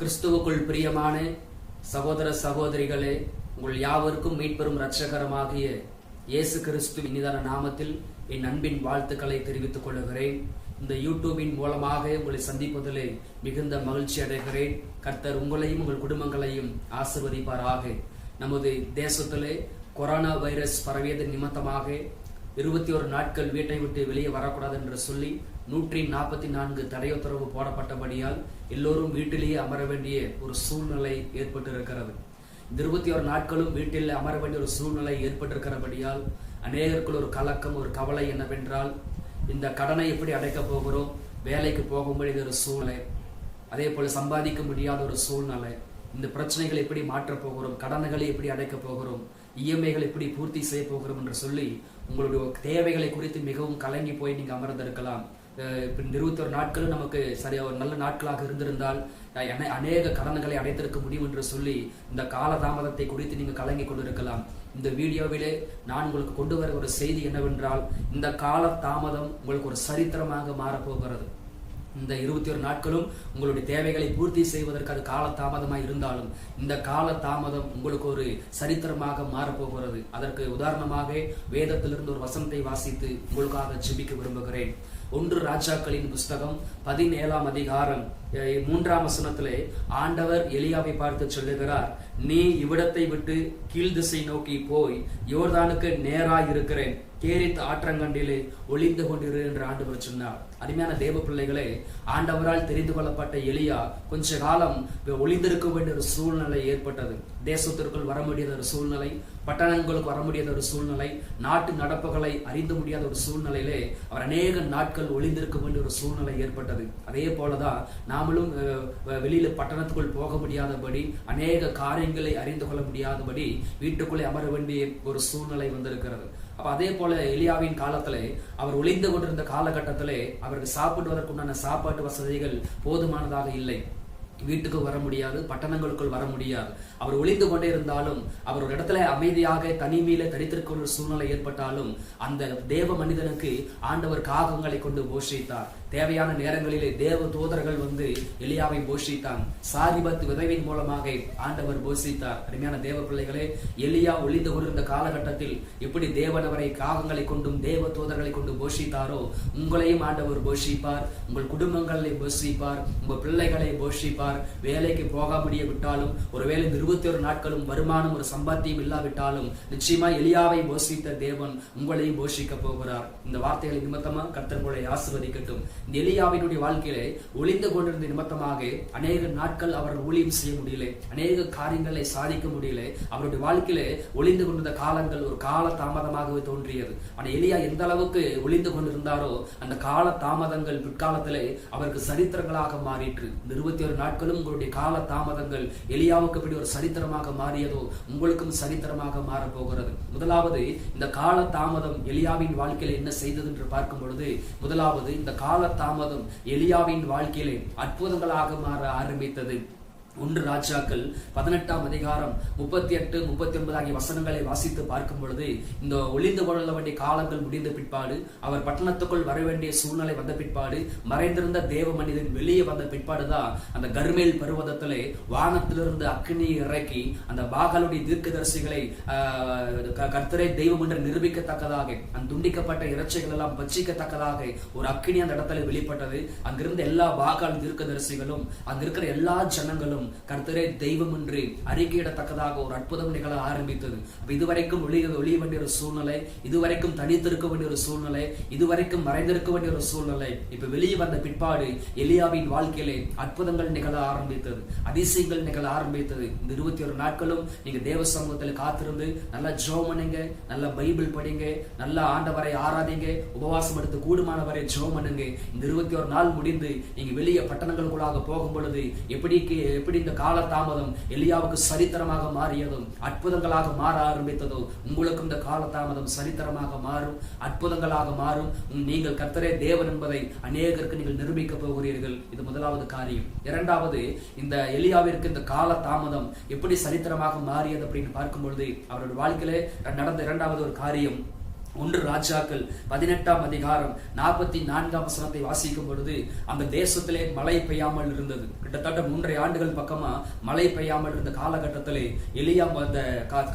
கிறிஸ்துவுக்குள் பிரியமான சகோதர சகோதரிகளே உங்கள் யாவருக்கும் மீட்பெரும் இரட்சகரமாகிய இயேசு கிறிஸ்து இனிதான நாமத்தில் என் அன்பின் வாழ்த்துக்களை தெரிவித்துக் கொள்கிறேன். இந்த யூடியூபின் மூலமாக உங்களை சந்திப்பதிலே மிகுந்த மகிழ்ச்சி அடைகிறேன். கர்த்தர் உங்களையும் உங்கள் குடும்பங்களையும் ஆசிர்வதிப்பாராக. நமது தேசத்திலே கொரோனா வைரஸ் பரவியதன் நிமித்தமாக இருபத்தி ஒரு நாட்கள் வீட்டை விட்டு வெளியே வரக்கூடாது என்று சொல்லி நூற்றி நாற்பத்தி நான்கு தடையுத்தரவு போடப்பட்டபடியால் எல்லோரும் வீட்டிலேயே அமர வேண்டிய ஒரு சூழ்நிலை ஏற்பட்டிருக்கிறது. இந்த இருபத்தி ஒரு நாட்களும் வீட்டில் அமர வேண்டிய ஒரு சூழ்நிலை ஏற்பட்டிருக்கிறபடியால் அநேகருக்குள் ஒரு கலக்கம் ஒரு கவலை என்னவென்றால் இந்த கடனை எப்படி அடைக்கப் போகிறோம் வேலைக்கு போக முடியாத ஒரு சூழ்நிலை அதே போல் சம்பாதிக்க முடியாத ஒரு சூழ்நிலை இந்த பிரச்சனைகளை எப்படி மாற்றப் போகிறோம் கடன்களை எப்படி அடைக்கப் போகிறோம் இஎம்ஐகளை எப்படி பூர்த்தி செய்ய போகிறோம் என்று சொல்லி உங்களுடைய தேவைகளை குறித்து மிகவும் கலங்கி போய் நீங்கள் அமர்ந்திருக்கலாம். இப்ப இந்த நாட்களும் நமக்கு சரியா ஒரு நல்ல நாட்களாக இருந்திருந்தால் அநேக கடன்களை அடைத்திருக்க முடியும் என்று சொல்லி இந்த காலதாமதத்தை குறித்து நீங்கள் கலங்கி கொண்டிருக்கலாம். இந்த வீடியோவிலே நான் உங்களுக்கு கொண்டு வர ஒரு செய்தி என்னவென்றால் இந்த கால தாமதம் உங்களுக்கு ஒரு சரித்திரமாக மாறப்போகிறது. இந்த இருபத்தி ஒரு நாட்களும் உங்களுடைய தேவைகளை பூர்த்தி செய்வதற்கு அது கால தாமதமாக இருந்தாலும் இந்த கால தாமதம் உங்களுக்கு ஒரு சரித்திரமாக மாறப்போகிறது. அதற்கு உதாரணமாக வேதத்திலிருந்து ஒரு வசனத்தை வாசித்து உங்களுக்காக ஜிபிக்க விரும்புகிறேன். ஒன்று ராஜாக்களின் புஸ்தகம் பதினேழாம் அதிகாரம். மூன்றாம் வசனத்திலே ஆண்டவர் எலியாவை பார்த்து சொல்லுகிறார் நீ இவ்விடத்தை விட்டு கீழ் திசை நோக்கி போய் யோர்தானுக்கு நேராய் இருக்கிறேன். கேரித் ஆற்றங்கண்டிலே ஒளிந்து கொண்டிரு என்று ஆண்டவர் சொன்னார். அருமையான தேவ பிள்ளைகளே ஆண்டவரால் தெரிந்து கொள்ளப்பட்ட எலியா கொஞ்ச காலம் ஒளிந்திருக்க வேண்டிய ஒரு சூழ்நிலை ஏற்பட்டது. தேசத்திற்குள் வர முடியாத ஒரு சூழ்நிலை பட்டணங்களுக்கு வர முடியாத ஒரு சூழ்நிலை நாட்டு நடப்புகளை அறிந்து முடியாத ஒரு சூழ்நிலையிலே அவர் அநேக நாட்கள் ஒளிந்திருக்க வேண்டிய ஒரு சூழ்நிலை ஏற்பட்டது. அதே போலதான் நாமளும் வெளியில பட்டணத்துக்குள் போக முடியாதபடி அநேக காரியங்களை அறிந்து கொள்ள முடியாதபடி வீட்டுக்குள்ளே அமர வேண்டிய ஒரு சூழ்நிலை வந்திருக்கிறது. அப்ப அதே போல எலியாவின் காலத்தில் அவர் ஒளிந்து கொண்டிருந்த காலகட்டத்திலே அவருக்கு சாப்பிடுவதற்குண்டான சாப்பாட்டு வசதிகள் போதுமானதாக இல்லை. வீட்டுக்கு வர முடியாது பட்டணங்களுக்குள் வர முடியாது. அவர் ஒளிந்து கொண்டே இருந்தாலும் அவர் ஒரு இடத்துல அமைதியாக தனிமையில தரித்திருக்க ஒரு சூழ்நிலை ஏற்பட்டாலும் அந்த தேவ மனிதனுக்கு ஆண்டவர் காகங்களை கொண்டு போஷித்தார் தேவையான நேரங்களிலே தேவ தூதர்கள் வந்து எலியாவை போஷித்தான். சாதிபத் விதவின் மூலமாக ஆண்டவர் போஷித்தார். அருமையான தேவ பிள்ளைகளே எலியா ஒளிந்து கொண்டிருந்த காலகட்டத்தில் எப்படி தேவன் அவரை காகங்களை கொண்டும் தேவ தூதர்களை கொண்டு போஷித்தாரோ உங்களையும் ஆண்டவர் போஷிப்பார் உங்கள் குடும்பங்களை போஷிப்பார் உங்கள் பிள்ளைகளை போஷிப்பார். வேலைக்கு போக முடிய விட்டாலும் ஒருவேளை இந்த இருபத்தி ஒரு நாட்களும் வருமானம் ஒரு சம்பாத்தியம் இல்லாவிட்டாலும் நிச்சயமா எலியாவை போஷித்த தேவன் உங்களையும் போஷிக்க போகிறார். இந்த வார்த்தைகளை நிமித்தமா கர்த்தர்களை ஆசிர்வதிக்கட்டும். எலியாவினுடைய வாழ்க்கையிலே ஒளிந்து கொண்டிருந்த நிமித்தமாக அநேக நாட்கள் அவர் ஊழியம் செய்ய முடியல. அநேக காரியங்களை சாதிக்க முடியல. அவருடைய வாழ்க்கையிலே ஒளிந்து கொண்டிருந்த காலங்கள் ஒரு கால தாமதமாகவே தோன்றியது. ஆனா எலியா எந்த அளவுக்கு ஒளிந்து கொண்டிருந்தாரோ அந்த கால தாமதங்கள் பிற்காலத்திலே அவருக்கு சரித்திரங்களாக மாறிற்று. இந்த இருபத்தி ஒரு நாட்களும் உங்களுடைய கால தாமதங்கள் எலியாவுக்கு இப்படி ஒரு சரித்திரமாக மாறியதோ உங்களுக்கும் சரித்திரமாக மாறப் போகிறது. முதலாவது இந்த கால தாமதம் எலியாவின் வாழ்க்கையில என்ன செய்தது என்று பார்க்கும் பொழுது முதலாவது இந்த கால தாமதம். எலியாவின் வாழ்க்கையிலே அற்புதங்களாக மாற ஆரம்பித்தது. ஒன்று ராஜாக்கள் பதினெட்டாம் அதிகாரம் முப்பத்தி எட்டு முப்பத்தி ஒன்பது ஆகிய வசனங்களை வாசித்து பார்க்கும் பொழுது இந்த ஒளிந்து கொள்ள வேண்டிய காலங்கள் முடிந்த பிற்பாடு அவர் பட்டணத்துக்குள் வர வேண்டிய சூழ்நிலை வந்த பிற்பாடு மறைந்திருந்த தேவ மனிதன் வெளியே வந்த பிற்பாடுதான் அந்த கர்மேல் பருவதத்திலே வானத்திலிருந்து அக்னியை இறக்கி அந்த பாகலுடைய தீர்க்கதரிசிகளை ஆஹ், க- கர்த்தரை தெய்வம் என்று நிரூபிக்கத்தக்கதாக அந்த துண்டிக்கப்பட்ட இறைச்சிகள் எல்லாம் பச்சிக்கத்தக்கதாக ஒரு அக்னி அந்த இடத்துல வெளிப்பட்டது. அங்கிருந்த எல்லா பாகால் தீர்க்கதரிசிகளும் அங்கிருக்கிற எல்லா ஜனங்களும் கர்த்தரே தெய்வம் என்று அறிக்கையிடத்தக்கதாக ஒரு அற்புதம் நிகழ ஆரம்பித்தது. இதுவரைக்கும் ஒளிய ஒளிய வேண்டிய ஒரு சூழ்நிலை இதுவரைக்கும் தனித்திருக்க வேண்டிய ஒரு சூழ்நிலை இதுவரைக்கும் மறைந்திருக்க வேண்டிய ஒரு சூழ்நிலை இப்ப வெளியே வந்த பிற்பாடு எலியாவின் வாழ்க்கையிலே அற்புதங்கள் நிகழ ஆரம்பித்தது அதிசயங்கள் நிகழ ஆரம்பித்தது. இந்த இருபத்தி ஒரு நாட்களும் நீங்க தேவ சமூகத்தில் காத்திருந்து நல்லா ஜோம் பண்ணுங்க நல்லா பைபிள் படிங்க நல்லா ஆண்டவரை ஆராதிங்க உபவாசம் எடுத்து கூடுமானவரை ஜோம் பண்ணுங்க. இந்த இருபத்தி ஒரு நாள் முடிந்து நீங்க வெளியே பட்டணங்களுக்குள்ளாக போகும் பொழுது எப்படி எப்படி இந்த கால தாமதம் எலியாவுக்கு சரித்திரமாக மாறியதும் அற்புதங்களாக மாற ஆரம்பித்ததோ உங்களுக்கும் இந்த கால தாமதம் சரித்திரமாக மாறும் அற்புதங்களாக மாறும். உம் நீங்கள் கர்த்தரே தேவன் என்பதை அநேகருக்கு நீங்கள் நிரூபிக்க போகிறீர்கள். இது முதலாவது காரியம். இரண்டாவது இந்த எலியாவிற்கு இந்த கால தாமதம் எப்படி சரித்திரமாக மாறியது அப்படின்னு பார்க்கும் பொழுது அவருடைய வாழ்க்கையிலே நடந்த இரண்டாவது ஒரு காரியம். ஒன்று ராஜாக்கள். பதினெட்டாம் அதிகாரம் நாற்பத்தி நான்காம் வசனத்தை வாசிக்கும் பொழுது அந்த தேசத்திலே மழை பெய்யாமல் இருந்தது. கிட்டத்தட்ட மூன்றரை ஆண்டுகள் பக்கமா மழை பெய்யாமல் இருந்த காலகட்டத்திலே எலியா அந்த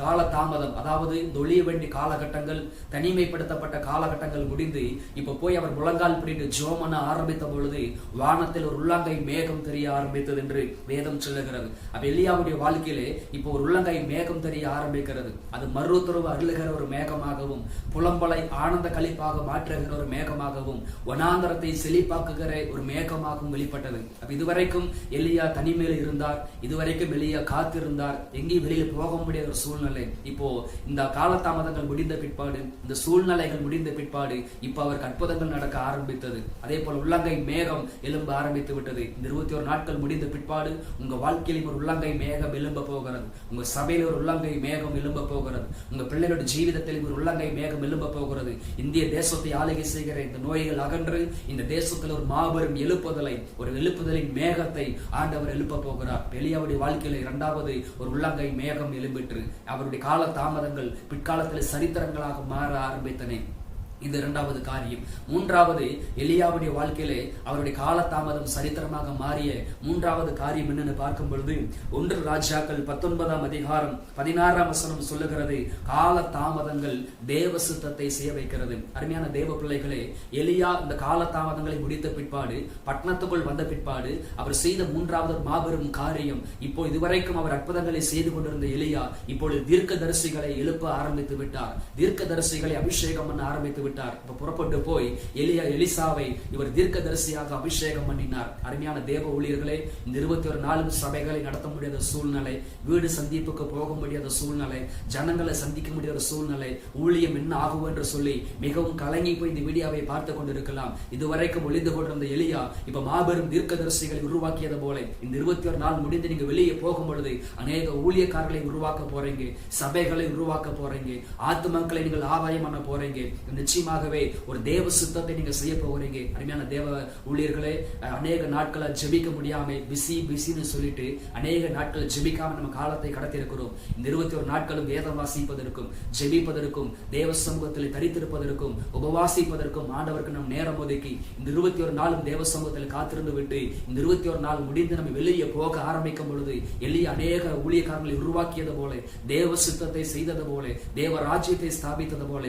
கால தாமதம் அதாவது இந்த ஒளிய வேண்டிய காலகட்டங்கள் தனிமைப்படுத்தப்பட்ட காலகட்டங்கள் முடிந்து இப்ப போய் அவர் முழங்கால் பிடித்து ஜோமன ஆரம்பித்த பொழுது வானத்தில் ஒரு உள்ளங்கை மேகம் தெரிய ஆரம்பித்தது என்று வேதம் சொல்லுகிறது. அப்ப எலியாவுடைய வாழ்க்கையிலே இப்போ ஒரு உள்ளங்கை மேகம் தெரிய ஆரம்பிக்கிறது. அது மருத்துவ அருளுகிற ஒரு மேகமாகவும் புலம்பலை ஆனந்த கழிப்பாக மாற்றுகிற ஒரு மேகமாகவும் வனாந்தரத்தை செழிப்பாக்குகிற ஒரு மேகமாகவும் வெளிப்பட்டது. அப்ப இதுவரைக்கும் எலியா தனிமையில் இருந்தார் இதுவரைக்கும் எலியா காத்திருந்தார் எங்கேயும் வெளியில போக முடியாத ஒரு சூழ்நிலை. இப்போ இந்த காலதாமதங்கள் முடிந்த பிற்பாடு இந்த சூழ்நிலைகள் முடிந்த பிற்பாடு இப்போ அவருக்கு அற்புதங்கள் நடக்க ஆரம்பித்தது. அதே போல உள்ளங்கை மேகம் எலும்ப ஆரம்பித்து விட்டது. இந்த இருபத்தி ஒரு நாட்கள் முடிந்த பிற்பாடு உங்க வாழ்க்கையிலும் ஒரு உள்ளங்கை மேகம் எலும்ப போகிறது. உங்க சபையில் ஒரு உள்ளங்கை மேகம் எலும்ப போகிறது. உங்க பிள்ளைகளோட ஜீவிதத்தில் ஒரு உள்ளங்கை மேகம் எலும்ப எழும்ப போகிறது. இந்திய தேசத்தை ஆளுகை செய்கிற இந்த நோய்கள் அகன்று இந்த தேசத்தில் ஒரு மாபெரும் எழுப்புதலை ஒரு எழுப்புதலின் மேகத்தை ஆண்டவர் எழுப்ப போகிறார். எலியாவுடைய வாழ்க்கையில இரண்டாவது ஒரு உள்ளங்கை மேகம் எழும்பிற்று. அவருடைய கால தாமதங்கள் பிற்காலத்தில் சரித்திரங்களாக மாற ஆரம்பித்தன. இது இரண்டாவது காரியம். மூன்றாவது எலியாவுடைய வாழ்க்கையில அவருடைய காலதாமதம் சரித்திரமாக மாறிய மூன்றாவது காரியம் என்னன்னு பார்க்கும் பொழுது ஒன்று ராஜாக்கள் பத்தொன்பதாம் அதிகாரம் பதினாறாம் வசனம் சொல்லுகிறது கால தாமதங்கள் தேவ சித்தத்தை செய்ய வைக்கிறது. அருமையான தேவ பிள்ளைகளே எலியா இந்த கால தாமதங்களை முடித்த பிற்பாடு பட்டணத்துக்குள் வந்த பிற்பாடு அவர் செய்த மூன்றாவது மாபெரும் காரியம் இப்போ இதுவரைக்கும் அவர் அற்புதங்களை செய்து கொண்டிருந்த எலியா இப்பொழுது தீர்க்க தரிசிகளை எழுப்ப ஆரம்பித்து விட்டார். தீர்க்க தரிசிகளை அபிஷேகம் பண்ண ஆரம்பித்து விட்டார். இப்ப புறப்பட்டு போய் எலியா எலிசாவை இவர் தீர்க்க தரிசியாக அபிஷேகம் பண்ணினார். அருமையான தேவ ஊழியர்களே இந்த இருபத்தி ஒரு நாலு சபைகளை நடத்த முடியாத சூழ்நிலை வீடு சந்திப்புக்கு போக முடியாத சூழ்நிலை ஜனங்களை சந்திக்க முடியாத சூழ்நிலை ஊழியம் என்ன ஆகும் என்று சொல்லி மிகவும் கலங்கி போய் இந்த வீடியோவை பார்த்து கொண்டிருக்கலாம். இதுவரைக்கும் ஒளிந்து கொண்டிருந்த எலியா இப்ப மாபெரும் தீர்க்கதரிசிகளை உருவாக்கியது போல இந்த இருபத்தி ஒரு நாள் முடிந்து நீங்க வெளியே போகும் பொழுது அநேக ஊழியக்காரர்களை உருவாக்க போறீங்க சபைகளை உருவாக்க போறீங்க ஆத்துமக்களை நீங்கள் ஆதாயம் பண்ண போறீங்க. நிச்சயமாகவே ஒரு தேவ சுத்தத்தை நீங்க செய்ய போகிறீங்க அருமையான தேவ ஊழியர்களே அநேக நாட்களை ஜெபிக்க முடியாம பிஸி பிஸின்னு சொல்லிட்டு அநேக நாட்கள் ஜெபிக்காம நம்ம காலத்தை கடத்தி இருக்கிறோம் இந்த இருபத்தி ஒரு நாட்களும் வேதம் வாசிப்பதற்கும் ஜெபிப்பதற்கும் தேவ சமூகத்தில் தரித்திருப்பதற்கும் உபவாசிப்பதற்கும் ஆண்டவருக்கு நம் நேரம் ஒதுக்கி இந்த இருபத்தி ஒரு நாளும் தேவ சமூகத்தில் காத்திருந்து விட்டு இந்த இருபத்தி ஒரு நாள் முடிந்து நம்ம வெளியே போக ஆரம்பிக்கும் பொழுது எளிய அநேக ஊழியக்காரங்களை உருவாக்கியது போல தேவ சித்தத்தை செய்தது போல தேவ ராஜ்யத்தை ஸ்தாபித்தது போல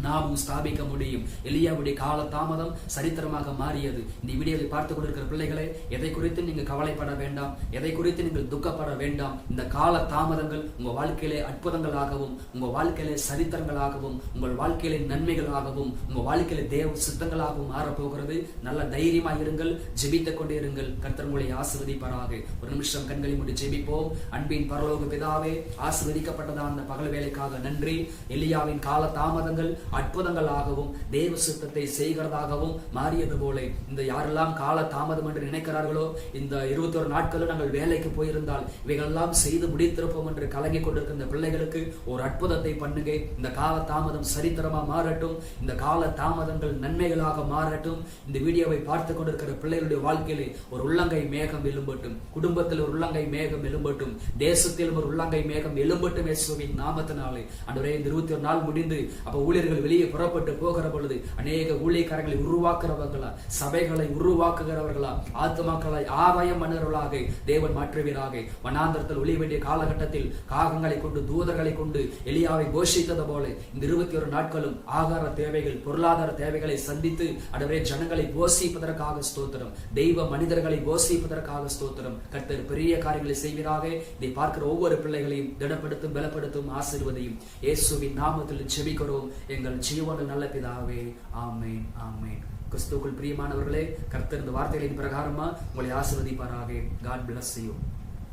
நாமும் ஸ்தாபிக்க முடியும். எலியாவுடைய கால தாமதம் சரித்திரமாக மாறியது. இந்த வீடியோவை பார்த்து கொண்டிருக்கிற பிள்ளைகளே எதை குறித்து நீங்கள் கவலைப்பட வேண்டாம்? எதை குறித்து நீங்கள் துக்கப்பட வேண்டாம்? இந்த கால தாமதங்கள் உங்கள் வாழ்க்கையிலே அற்புதங்களாகவும் உங்கள் வாழ்க்கையிலே சரித்திரங்களாகவும் உங்கள் வாழ்க்கையிலே நன்மைகளாகவும் உங்கள் வாழ்க்கையிலே தேவ சித்தங்களாகவும் மாறப்போகிறது. நல்ல தைரியமாக இருங்கள் ஜெபித்துக் கொண்டே இருங்கள். கர்த்தர் உங்களை ஆசிர்வதிப்பாராக. ஒரு நிமிஷம் கண்களை முடி ஜெபிப்போம். அன்பின் பரலோக பிதாவே ஆசிர்வதிக்கப்பட்டதா அந்த பகல் வேலைக்காக நன்றி. எலியாவின் கால தாமதங்கள் அற்புதங்களாகவும் தேவ சித்தத்தை செய்கிறதாகவும் மாறியது போல இந்த யாரெல்லாம் கால தாமதம் என்று நினைக்கிறார்களோ இந்த இருபத்தொரு நாட்களும் நாங்கள் வேலைக்கு போயிருந்தால் இவைகளெல்லாம் செய்து முடித்திருப்போம் என்று கலங்கி கொண்டிருக்கிற இந்த பிள்ளைகளுக்கு ஒரு அற்புதத்தை பண்ணுங்க. இந்த கால தாமதம் சரித்திரமா மாறட்டும். இந்த கால தாமதங்கள் நன்மைகளாக மாறட்டும். இந்த வீடியோவை பார்த்து கொண்டிருக்கிற பிள்ளைகளுடைய வாழ்க்கையிலே ஒரு உள்ளங்கை மேகம் எழும்பட்டும். குடும்பத்தில் ஒரு உள்ளங்கை மேகம் எழும்பட்டும். தேசத்தில் ஒரு உள்ளங்கை மேகம் எழும்பட்டும் இயேசுவின் நாமத்தினாலே. அன்றைய இந்த இருபத்தி ஒரு நாள் முடிந்து அப்ப ஊழியர்கள் வெளியே புறப்பட்டு போகிற பொழுது அநேக ஊழியக்காரங்களை உருவாக்குறவர்களா சபைகளை உருவாக்குகிறவர்களா ஆத்மாக்களை ஆதாயம் பண்ணுகிறவர்களாக தேவன் மாற்றுவீராக. வனாந்தரத்தில் ஒளிய வேண்டிய காலகட்டத்தில் காகங்களை கொண்டு தூதர்களை கொண்டு எளியாவை கோஷித்தது போல இந்த இருபத்தி ஒரு நாட்களும் ஆகார தேவைகள் பொருளாதார தேவைகளை சந்தித்து அடவே ஜனங்களை போஷிப்பதற்காக ஸ்தோத்திரம். தெய்வ மனிதர்களை போஷிப்பதற்காக ஸ்தோத்திரம். கர்த்தர் பெரிய காரியங்களை செய்வீராக. இதை பார்க்கிற ஒவ்வொரு பிள்ளைகளையும் திடப்படுத்தும் பலப்படுத்தும் ஆசிர்வதையும். இயேசுவின் நாமத்தில் ஜெபிக்கிறோம். எங்கள் ஜீவன நல்ல பிதாவே ஆமேன் ஆமேன். கிறிஸ்துக்குள் பிரியமானவர்களே கர்த்தர் இந்த வார்த்தைகளின் பிரகாரமா உங்களை ஆசிர்வதிப்பாராக. God bless you.